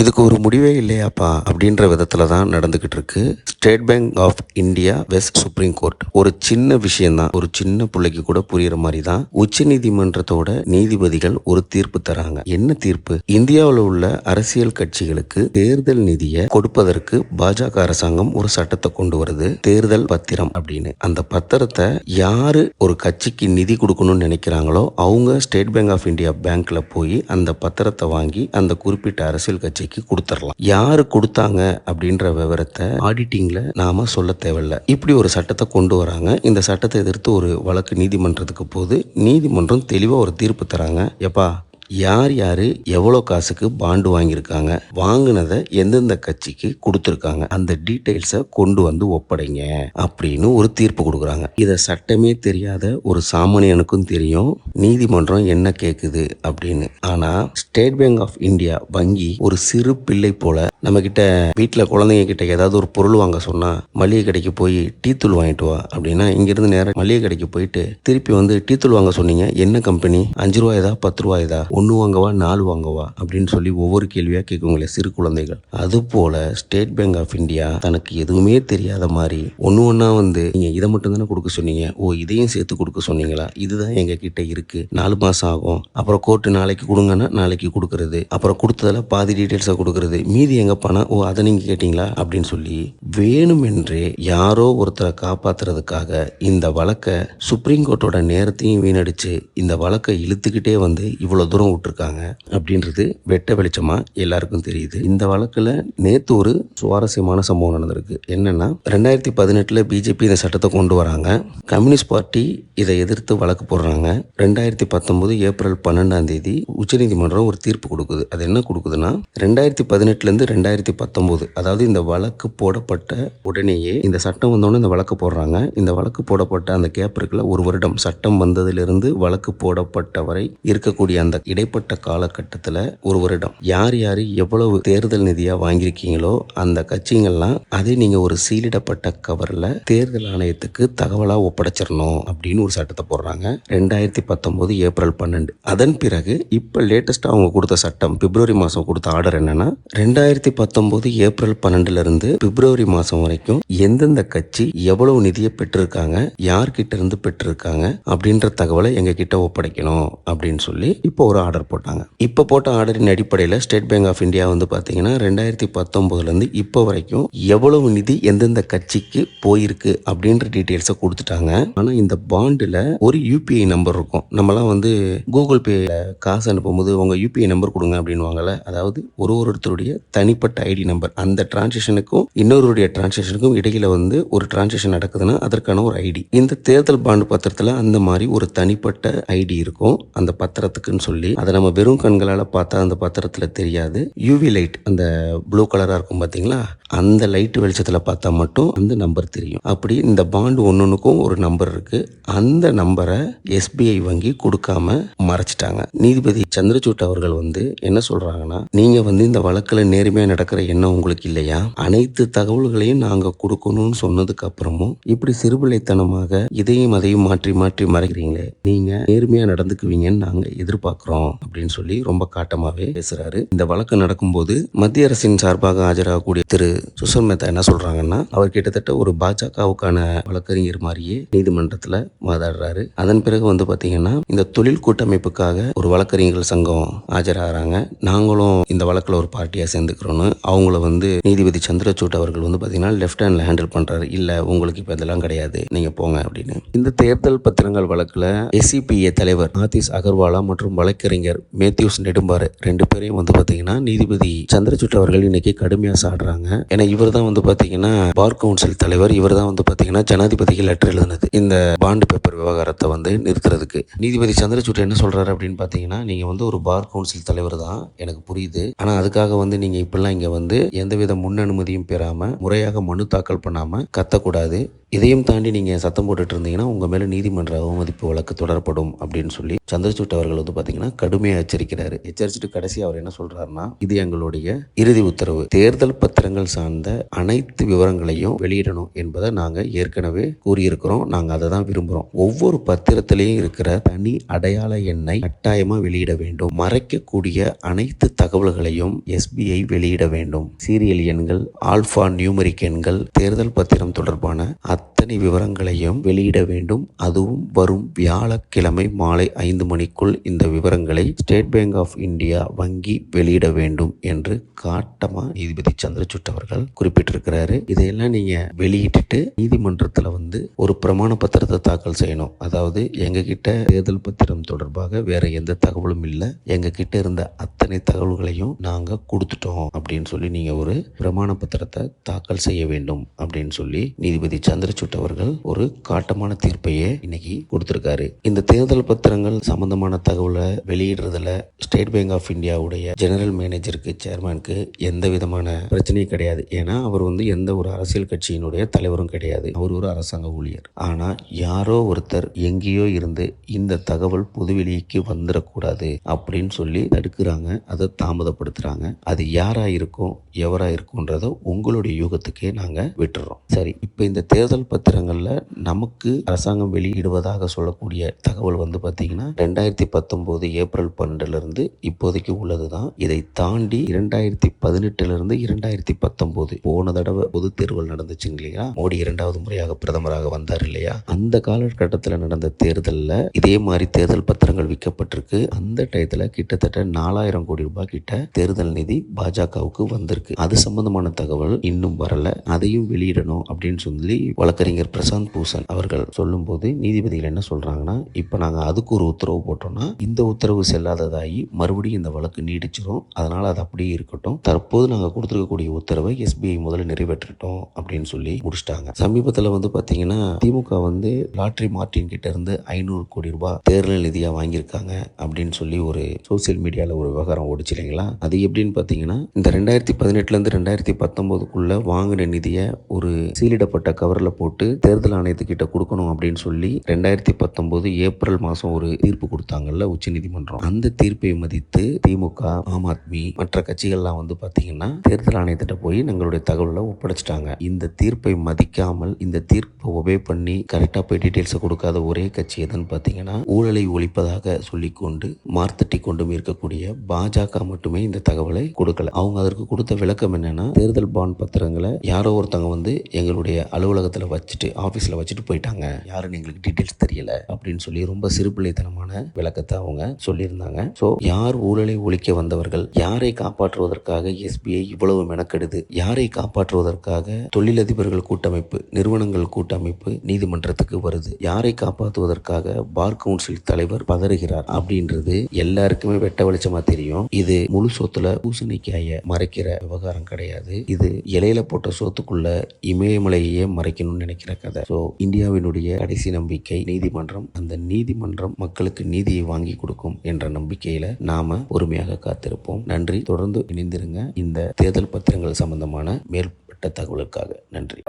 இதுக்கு ஒரு முடிவே இல்லையாப்பா அப்படின்ற விதத்தில் தான் நடந்துக்கிட்டு இருக்கு. State bank of India west supreme court ஒரு சின்ன விஷயம்தான். ஒரு சின்ன பிள்ளைக்கு கூட புரியுற மாதிரி தான் உச்ச நீதிமன்றத்தோட நீதிபதிகள் ஒரு தீர்ப்பு தராங்க. என்ன தீர்ப்பு? இந்தியாவில் உள்ள அரசியல் கட்சிகளுக்கு தேர்தல் நிதியை கொடுப்பதற்கு பாஜக அரசாங்கம் ஒரு சட்டத்தை கொண்டு வருது. தேர்தல் பத்திரம் அப்படின்னு. அந்த பத்திரத்தை யாரு ஒரு கட்சிக்கு நிதி கொடுக்கணும்னு நினைக்கிறாங்களோ அவங்க ஸ்டேட் பேங்க் ஆஃப் இந்தியா பேங்க்ல போய் அந்த பத்திரத்தை வாங்கி அந்த குறிப்பிட்ட அரசியல் கட்சி ஏஜென்சிக்கு கொடுத்துடலாம் யாரு கொடுத்தாங்க அப்படின்ற விவரத்தை ஆடிட்டிங்ல நாம சொல்ல தேவையில்ல. இப்படி ஒரு சட்டத்தை கொண்டு வராங்க. இந்த சட்டத்தை எதிர்த்து ஒரு வழக்கு நீதிமன்றத்துக்கு போது நீதிமன்றம் தெளிவா ஒரு தீர்ப்பு தராங்க. எப்பா யார் யார் எவ்வளோ காசுக்கு பாண்டு வாங்கியிருக்காங்க வாங்கினதை எந்தெந்த கட்சிக்கு கொடுத்துருக்காங்க அந்த டீட்டெயில்ஸை கொண்டு வந்து ஒப்படைங்க அப்படின்னு ஒரு தீர்ப்பு கொடுக்குறாங்க. இதை சட்டமே தெரியாத ஒரு சாமானியனுக்கும் தெரியும் நீதிமன்றம் என்ன கேட்குது அப்படின்னு. ஆனால் ஸ்டேட் பேங்க் ஆஃப் இந்தியா வங்கி ஒரு சிறு பிள்ளை போல நம்ம கிட்ட வீட்டில் குழந்தைங்க கிட்ட ஏதாவது ஒரு பொருள் வாங்க சொன்னா மளிகை கடைக்கு போய் டீ தூள் வாங்கிட்டு வா அப்படின்னா இங்கிருந்து நேரம் மளிகை கடைக்கு போயிட்டு திருப்பி வந்து டீ தூள் வாங்க சொன்னீங்க என்ன கம்பெனி அஞ்சு ரூபாயுதா பத்து ரூபாயுதா ஒன்று வாங்கவா நாலு வாங்கவா அப்படின்னு சொல்லி ஒவ்வொரு கேள்வியாக கேட்குங்களே சிறு குழந்தைகள். அது போல ஸ்டேட் பேங்க் ஆஃப் இந்தியா தனக்கு எதுவுமே தெரியாத மாதிரி ஒன்று ஒன்றா வந்து நீங்கள் இதை மட்டும் தானே கொடுக்க சொன்னீங்க ஓ இதையும் சேர்த்து கொடுக்க சொன்னீங்களா? இதுதான் எங்கள் கிட்ட இருக்கு. நாலு மாதம் ஆகும். அப்புறம் கோர்ட்டு நாளைக்கு கொடுங்கன்னா நாளைக்கு கொடுக்கறது. அப்புறம் கொடுத்ததில் பாதி டீட்டெயில்ஸை கொடுக்கறது. மீதி எங்க பணம்? ஓ அதை நீங்கள் கேட்டிங்களா? அப்படின்னு சொல்லி வேணுமென்றே யாரோ ஒருத்தரை காப்பாத்துறதுக்காக இந்த வழக்கை சுப்ரீம் கோர்ட்டோட நேரத்தையும் வீணடிச்சு இந்த வழக்கை இழுத்துக்கிட்டே வந்து இவ்வளோ தூரம் விட்டுருக்காங்க அப்படின்றது வெட்ட வெளிச்சமா எல்லாருக்கும் தெரியுது. இந்த வழக்கில் நேற்று ஒரு சுவாரஸ்யமான சம்பவம் நடந்திருக்கு. என்னன்னா ரெண்டாயிரத்தி பதினெட்டில் பிஜேபி இந்த சட்டத்தை கொண்டு வராங்க. கம்யூனிஸ்ட் பார்ட்டி இதை எதிர்த்து வழக்கு போடுறாங்க. ரெண்டாயிரத்தி பத்தொன்பது ஏப்ரல் பன்னெண்டாம் தேதி உச்சநீதிமன்றம் ஒரு தீர்ப்பு கொடுக்குது. அது என்ன கொடுக்குதுன்னா ரெண்டாயிரத்தி பதினெட்டுலேருந்து ரெண்டாயிரத்தி பத்தொம்போது அதாவது இந்த வழக்கு போடப்பட்ட உடனேயே இந்த சட்டம் வந்தோடனே இந்த வழக்கு போடுறாங்க. இந்த வழக்கு போடப்பட்ட அந்த கேப் இருக்குல்ல ஒரு வருடம் சட்டம் வந்ததிலிருந்து வழக்கு போடப்பட்ட வரை இருக்கக்கூடிய அந்த இடைப்பட்ட காலகட்டத்தில் ஒரு வருடம். யார் யார் எவ்வளவு தேர்தல் நிதியாக வாங்கியிருக்கீங்களோ அந்த கட்சிங்கள்லாம் அதை நீங்கள் ஒரு சீலிடப்பட்ட கவரில் தேர்தல் ஆணையத்துக்கு தகவலாக ஒப்படைச்சிடணும் அப்படின்னு ஒரு சட்டத்தை போடுறாங்க. ரெண்டாயிரத்தி பத்தொம்போது ஏப்ரல் பன்னெண்டு. அதன் பிறகு இப்போ லேட்டஸ்ட்டாக அவங்க கொடுத்த சட்டம் பிப்ரவரி மாதம் கொடுத்த ஆர்டர் என்னன்னா ரெண்டாயிரத்தி பத்தொம்போது ஏப்ரல் பன்னெண்டுலேருந்து பிப்ரவரி மாதம் வரைக்கும் எந்தெந்த கட்சி எவ்வளவு நிதியை பெற்றிருக்காங்க யார்கிட்ட இருந்து பெற்றிருக்காங்க அப்படின்ற தகவலை எங்ககிட்ட ஒப்படைக்கணும் அப்படின்னு சொல்லி இப்போ ஒரு ஆர்டர் போட்டாங்க. இப்போ போட்ட ஆர்டரின் அடிப்படையில் ஸ்டேட் பேங்க் ஆஃப் இந்தியா வந்து பார்த்தீங்கன்னா ரெண்டாயிரத்தி பத்தொம்போதுலேருந்து இப்போ வரைக்கும் எவ்வளவு நிதி எந்தெந்த கட்சிக்கு போயிருக்கு அப்படின்ற டீட்டெயில்ஸை கொடுத்துட்டாங்க. ஆனால் இந்த பாண்டில் ஒரு யூபிஐ நம்பர் இருக்கும். நம்மலாம் வந்து கூகுள் பே காசு அனுப்பும்போது உங்கள் யூபிஐ நம்பர் கொடுங்க அப்படின்வாங்கல்ல அதாவது ஒரு ஒருத்தருடைய தனிப்பட்ட ஐடி நம்பர் அந்த டிரான்சாக்ஷனுக்கும் இன்னொருடைய டிரான்சாக்ஷனுக்கும் இடையில வந்து ஒரு டிரான்சாக்ஷன் நடக்குதுன்னா அதற்கான ஒரு ஐடி இந்த தேர்தல் பாண்டு பத்திரத்தில் அந்த மாதிரி ஒரு தனிப்பட்ட ஐடி இருக்கும். அந்த பத்திரத்துக்குன்னு சொல்லி அதை நம்ம வெறும் கண்களால் பார்த்தா அந்த பத்திரத்தில் தெரியாது. யூவி லைட் அந்த ப்ளூ கலராக இருக்கும் பார்த்தீங்களா அந்த லைட் வெளிச்சத்தில் பார்த்தா மட்டும் அந்த நம்பர் தெரியும். அப்படி இந்த பாண்டு ஒன்றுக்கும் ஒரு நம்பர் இருக்கு. அந்த நம்பரை எஸ்பிஐ வங்கி கொடுக்காம மறைச்சிட்டாங்க. நீதிபதி சந்திரசூட் அவர்கள் வந்து என்ன சொல்றாங்கன்னா நீங்க வந்து இந்த வழக்கில் நேர்மையாக நடக்கிற எண்ணம் உங்களுக்கு இல்லையா? அனைத்து தகவல்களையும் நாங்கள் கொடுக்கணும்னு சொன்னதுக்கு அப்புறமும் இப்படி சிறுபிள்ளைத்தனமாக இதையும் அதையும் மாற்றி மாற்றி மறைக்கிறீங்களே. நீங்க நேர்மையாக நடந்துக்குவீங்கன்னு நாங்கள் எதிர்பார்க்குறோம். அப்படின்னு சொல்லி ரொம்ப காட்டமாவே பேசுறாரு. இந்த வழக்கு நடக்கும்போது மத்திய அரசின் சார்பாக ஆஜராகக்கூடிய திரு சுஷல் மேத்தா என்ன சொல்றாங்கன்னா அவர் கிட்டத்தட்ட ஒரு பாஜகவுக்கான வழக்கறிஞர் மாதிரியே நீதிமன்றத்தில் வாதாடுறாரு. அதன் பிறகு வந்து பார்த்தீங்கன்னா இந்த தொழில் கூட்டமைப்புக்காக ஒரு வழக்கறிஞர்கள் சங்கம் ஆஜராகிறாங்க. நாங்களும் இந்த வழக்கில் ஒரு பார்ட்டியா சேர்ந்துக்கிறோன்னு அவங்கள வந்து நீதிபதி சந்திரசூட் அவர்கள் வந்து பார்த்தீங்கன்னா லெஃப்ட் ஹேண்டில் ஹேண்டில் பண்ணுறாரு இல்ல உங்களுக்கு இப்ப இதெல்லாம் கிடையாது நீங்க போங்க அப்படின்னு. இந்த தேர்தல் பத்திரங்கள் வழக்கில் எஸ்சிபிஏ தலைவர் ஆதிஸ் அகர்வாலா மற்றும் வழக்கறிஞர் மேத்யூஸ் நெடும்பாறு ரெண்டு பேரையும் வந்து பாத்தீங்கன்னா நீதிபதி சந்திரசூட் அவர்கள் இன்னைக்கு கடுமையா சாடுறாங்க. ஏன்னா இவர் தான் வந்து பாத்தீங்கன்னா பார் கவுன்சில் தலைவர் இவர் தான் வந்து பாத்தீங்கன்னா ஜனாதிபதிக்கு லெட்டர் எழுதுனது. இந்த பாண்டு பேப்பர் விவகாரத்தை வந்து நிறுத்துறதுக்கு. நீதிபதி சந்திரசூட் என்ன சொல்றாரு அப்படின்னு பாத்தீங்கன்னா நீங்க வந்து ஒரு பார் கவுன்சில் தலைவர் தான் எனக்கு புரியுது. ஆனா அதுக்காக வந்து நீங்க இப்பெல்லாம் இங்க வந்து எந்தவித முன் அனுமதியும் பெறாம முறையாக மனு தாக்கல் பண்ணாம கத்தக்கூடாது. இதையும் தாண்டி நீங்கள் சத்தம் போட்டுட்டு இருந்தீங்கன்னா உங்கள் மேலே நீதிமன்ற அவமதிப்பு வழக்கு தொடரப்படும் அப்படின்னு சொல்லி சந்திரசூட் அவர்கள் வந்து பார்த்தீங்கன்னா கடுமையாக எச்சரிக்கிறாரு. எச்சரிச்சுட்டு கடைசி அவர் என்ன சொல்றாருன்னா இது எங்களுடைய இறுதி உத்தரவு. தேர்தல் பத்திரங்கள் சார்ந்த அனைத்து விவரங்களையும் வெளியிடணும் என்பதை நாங்கள் ஏற்கனவே கூறியிருக்கிறோம். நாங்கள் அதை தான் விரும்புகிறோம் ஒவ்வொரு பத்திரத்திலையும் இருக்கிற தனி அடையாள எண்ணை கட்டாயமாக வெளியிட வேண்டும். மறைக்கக்கூடிய அனைத்து தகவல்களையும் எஸ்பிஐ வெளியிட வேண்டும். சீரியல் எண்கள் ஆல்பா நியூமரிக் எண்கள் தேர்தல் பத்திரம் தொடர்பான அத்தனை விவரங்களையும் வெளியிட வேண்டும். அதுவும் வரும் வியாழக்கிழமை மாலை ஐந்து மணிக்குள் இந்த விவரங்கள் ஸ்டேட் பேங்க் ஆஃப் இந்தியா வங்கி வெளியிட வேண்டும் என்று காட்டமா நீதிபதி சந்திரசூட் அவர்கள் குறிப்பிட்டிருக்கிறாரு. இதையெல்லாம் நீங்க வெளியிட்டு நீதிமன்றத்தில் வந்து ஒரு பிரமாண பத்திரத்தை தாக்கல் செய்யணும். அதாவது எங்க கிட்ட தேர்தல் பத்திரம் தொடர்பாக வேற எந்த தகவலும் இல்லை. எங்க கிட்ட இருந்த அத்தனை தகவல்களையும் நாங்க கொடுத்துட்டோம் அப்படின்னு சொல்லி நீங்க ஒரு பிரமாண பத்திரத்தை தாக்கல் செய்ய வேண்டும் அப்படின்னு சொல்லி நீதிபதி சந்திரசூட் அவர்கள் ஒரு காட்டமான தீர்ப்பையே இன்னைக்கு கொடுத்திருக்காரு. இந்த தேர்தல் பத்திரங்கள் சம்பந்தமான தகவலை வெளியிடுறதுல ஸ்டேட் பேங்க் ஆஃப் இந்தியாவுடைய ஜெனரல் மேனேஜருக்கு சேர்மனுக்கு எந்த விதமான பிரச்சனையும் கிடையாது. ஏன்னா அவர் வந்து எந்த ஒரு அரசியல் கட்சியினுடைய தலைவரும் கிடையாது. அவர் ஒரு அரசாங்க ஊழியர். ஆனா யாரோ ஒருத்தர் எங்கேயோ இருந்து இந்த தகவல் பொதுவெளிக்கு வந்துடக்கூடாது அப்படின்னு சொல்லி தடுக்கிறாங்க. அதை தாமதப்படுத்துறாங்க. அது யாரா இருக்கும் எவரா இருக்கும்ன்றத உங்களுடைய யூகத்துக்கே நாங்க விட்டுறோம். சரி இப்போ இந்த தேர்தல் பத்திரங்கள்ல நமக்கு அரசாங்கம் வெளியிடுவதாக சொல்லக்கூடிய தகவல் வந்து பாத்தீங்கன்னா ரெண்டாயிரத்தி பத்தொன்பது ஏப்ரல் பன்னெண்டுலேருந்து இப்போதைக்கு இப்போதைக்கு உள்ளதுதான். இதை தாண்டி இரண்டாயிரத்தி பதினெட்டுலேருந்து இரண்டாயிரத்தி பத்தொன்பது போன தடவை பொது தேர்தல் நடந்துச்சுங்க இல்லையா? மோடி இரண்டாவது முறையாக பிரதமராக வந்தார் இல்லையா? அந்த காலகட்டத்தில் நடந்த தேர்தலில் இதே மாதிரி தேர்தல் பத்திரங்கள் விற்கப்பட்டிருக்கு. அந்த டயத்தில் கிட்டத்தட்ட நாலாயிரம் கோடி ரூபாய் கிட்ட தேர்தல் நிதி பாஜகவுக்கு வந்திருக்கு. அது சம்பந்தமான தகவல் இன்னும் வரல. அதையும் வெளியிடணும் அப்படின்னு சொல்லி வழக்கறிஞர் பிரசாந்த் பூஷன் அவர்கள் சொல்லும்போது நீதிபதிகள் என்ன சொல்றாங்கன்னா இப்போ நாங்கள் அதுக்கு ஒரு உத்தரவு போட்டோம்னா இந்த உத்தரவு செல்லாததாகி மறுபடியும் இந்த வழக்கு நீடிச்சிடும் அதனால் அது அப்படியே இருக்கட்டும். தற்போது நாங்கள் கொடுத்துருக்கக்கூடிய உத்தரவை எஸ்பிஐ முதல்ல நிறைவேற்றட்டும் அப்படின்னு சொல்லி முடிச்சிட்டாங்க. சமீபத்தில் வந்து பார்த்தீங்கன்னா திமுக வந்து லாட்ரி மார்டின் கிட்ட இருந்து ஐநூறு கோடி ரூபாய் தேர்தல் நிதியாக வாங்கியிருக்காங்க அப்படின்னு சொல்லி ஒரு சோசியல் மீடியாவில் ஒரு விவகாரம் ஓடிச்சு இல்லைங்களா? அது எப்படின்னு பார்த்தீங்கன்னா இந்த ரெண்டாயிரத்தி பதினெட்டுலேருந்து ரெண்டாயிரத்தி பத்தொம்போதுக்குள்ள வாங்கின நிதியை ஒரு சீலிடப்பட்ட கவரில் போட்டு தேர்தல் ஆணையத்துக்கிட்ட கொடுக்கணும் அப்படின்னு சொல்லி ரெண்டாயிரத்தி பத்தொம்போது ஏப்ரல் மாதம் ஒரு தீர்ப்பு கொடுத்தாங்கல்ல உச்சநீதிமன்றம் அந்த தீர்ப்பை மதித்து திமுக ஆம் ஆத்மி மற்ற கட்சிகள்லாம் வந்து பாத்தீங்கன்னா தேர்தல் ஆணையத்திட்ட போய் எங்களுடைய தகவலை ஒப்படைச்சிட்டாங்க. இந்த தீர்ப்பை மதிக்காமல் இந்த தீர்ப்பை ஒபே பண்ணி கரெக்டாக போய் டீட்டெயில்ஸை கொடுக்காத ஒரே கட்சி எதுன்னு பார்த்தீங்கன்னா ஊழலை ஒழிப்பதாக சொல்லிக்கொண்டு மார்த்தட்டி கொண்டும் இருக்கக்கூடிய பாஜக மட்டுமே இந்த தகவலை கொடுக்கல. அவங்க அதற்கு கொடுத்த விளக்கம் என்னன்னா தேர்தல் பாண்ட் பத்திரங்களை யாரோ ஒருத்தவங்க வந்து எங்களுடைய அலுவலகத்தில் வச்சுட்டு ஆஃபீஸில் வச்சுட்டு போயிட்டாங்க. யாருன்னு எங்களுக்கு டீட்டெயில்ஸ் தெரியல அப்படின்னு சொல்லி ரொம்ப சிறுபிள்ளைத்தனமான விளக்கத்தை அவங்க சொல்லியிருந்தாங்க. ஸோ யார் ஊழலை ஒழிக்க வந்தவர்கள்? யாரை காப்பாற்றுவதற்காக எஸ்பிஐ இவ்வளவு மெனக்கெடுது? யாரை காப்பாற்றுவதற்காக தொழிலதிபர்கள் கூட்டமைப்பு நிறுவனங்கள் கூட்டமைப்பு நீதிமன்றத்துக்கு வருது? யாரை காப்பாற்றுவதற்காக பார் கவுன்சில் தலைவர் பதறுகிறார்? அப்படின்றது எல்லாருக்குமே வெட்ட வெளிச்சமா தெரியும். இது முழு சொத்துல பூசணிக்காய மறைக்கிற விவகாரம் கிடையாது. இது இலையில போட்ட சொத்துக்குள்ள இமயமலையே மறைக்கணும்னு நினைக்கிற கதை. ஸோ இந்தியாவினுடைய கடைசி நம்பிக்கை நீதிமன்றம். அந்த நீதிமன்றம் மக்களுக்கு நீதியை வாங்கி கொடுக்கும் என்ற நம்பிக்கையில நாம பொறுமையாக காத்திருப்போம். நன்றி. தொடர்ந்து இணைந்திருங்க. இந்த தேர்தல் பத்திரங்கள் சம்பந்தமான மேற்பட்ட தகவலுக்காக. நன்றி.